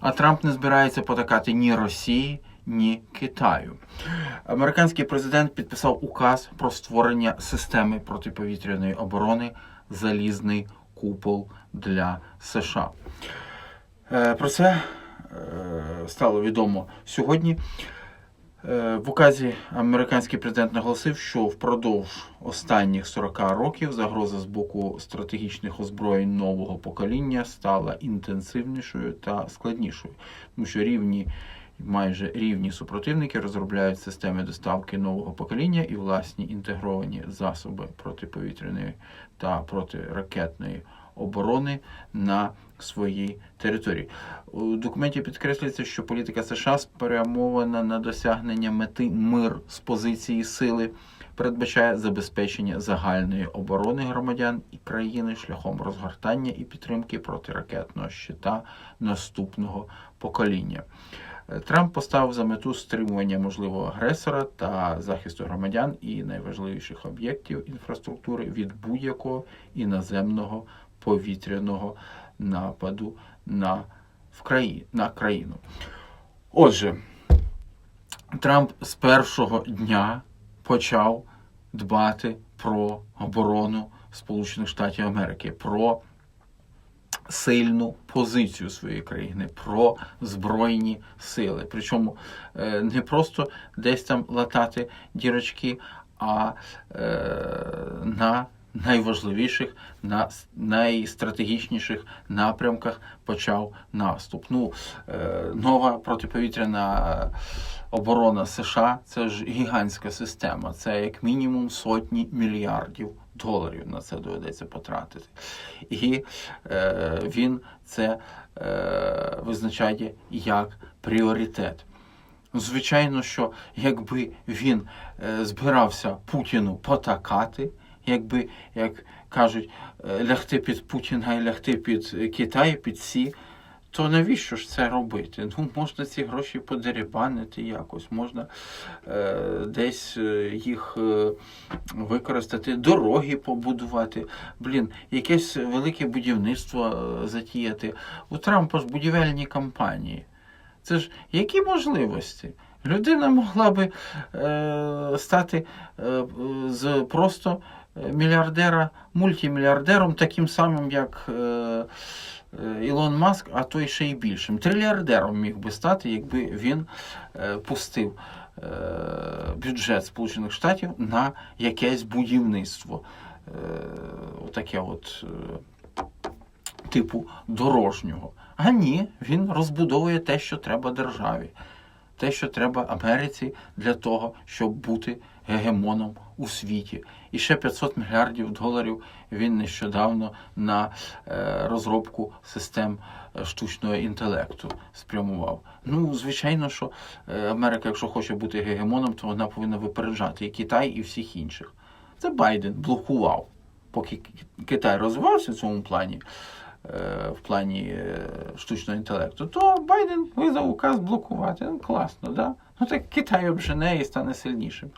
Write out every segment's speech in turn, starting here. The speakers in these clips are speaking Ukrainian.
А Трамп не збирається потакати ні Росії, ні Китаю. Американський президент підписав указ про створення системи протиповітряної оборони Залізний купол для США. Е, Про це е, стало відомо сьогодні. Е, В указі американський президент наголосив, що впродовж останніх 40 років загроза з боку стратегічних озброєнь нового покоління стала інтенсивнішою та складнішою, тому що рівні. Майже рівні супротивники розробляють системи доставки нового покоління і власні інтегровані засоби протиповітряної та протиракетної оборони на своїй території. У документі підкреслюється, що політика США спрямована на досягнення мети мир з позиції сили, передбачає забезпечення загальної оборони громадян і країни шляхом розгортання і підтримки протиракетного щита наступного покоління. Трамп поставив за мету стримування можливого агресора та захисту громадян і найважливіших об'єктів інфраструктури від будь-якого іноземного повітряного нападу на, в краї, на країну. Отже, Трамп з першого дня почав дбати про оборону Сполучених Штатів Америки, про сильну позицію своєї країни, про збройні сили. Причому е, не просто десь там латати дірочки, а е, на найважливіших, на найстратегічніших напрямках почав наступ. Ну, е, нова протиповітряна оборона США це ж гігантська система. Це як мінімум сотні мільярдів доларів на це доведеться потратити. І е, він це е, визначає як пріоритет. Звичайно, що якби він е, збирався Путіну потакати, якби, як кажуть, е, лягти під Путіна і лягти під Китай, під Сі, то навіщо ж це робити? Ну, можна ці гроші подерибанити якось, можна е, десь е, їх е, використати, дороги побудувати, блін, якесь велике будівництво е, затіяти. У Трампа ж будівельні кампанії. Це ж які можливості? Людина могла би е, стати е, з просто е, мільярдера, мультимільярдером, таким самим, як е, Ілон Маск, а то й ще й більшим. Трильярдером міг би стати, якби він е, пустив е, бюджет Сполучених Штатів на якесь будівництво. Е, отаке от. Е, типу дорожнього. А ні, він розбудовує те, що треба державі, те, що треба Америці для того, щоб бути гегемоном у світі. І ще 500 мільярдів доларів він нещодавно на е, розробку систем е, штучного інтелекту спрямував. Ну, звичайно, що е, Америка, якщо хоче бути гегемоном, то вона повинна випереджати і Китай, і всіх інших. Це Байден блокував, поки Китай розвивався в цьому плані в плані штучного інтелекту, то Байден видав указ блокувати. Ну, класно, да? Ну так Китай обжене і стане сильнішим.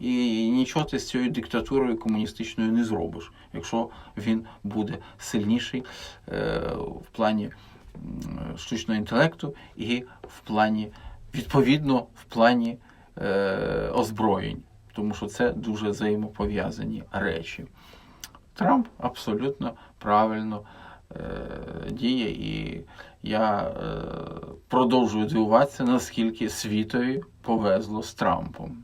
І нічого ти з цією диктатурою комуністичною не зробиш, якщо він буде сильніший е, в плані штучного інтелекту і в плані, відповідно, в плані е, озброєнь, тому що це дуже взаємопов'язані речі. Трамп абсолютно правильно е, діє, і я е, продовжую дивуватися, наскільки світові повезло з Трампом.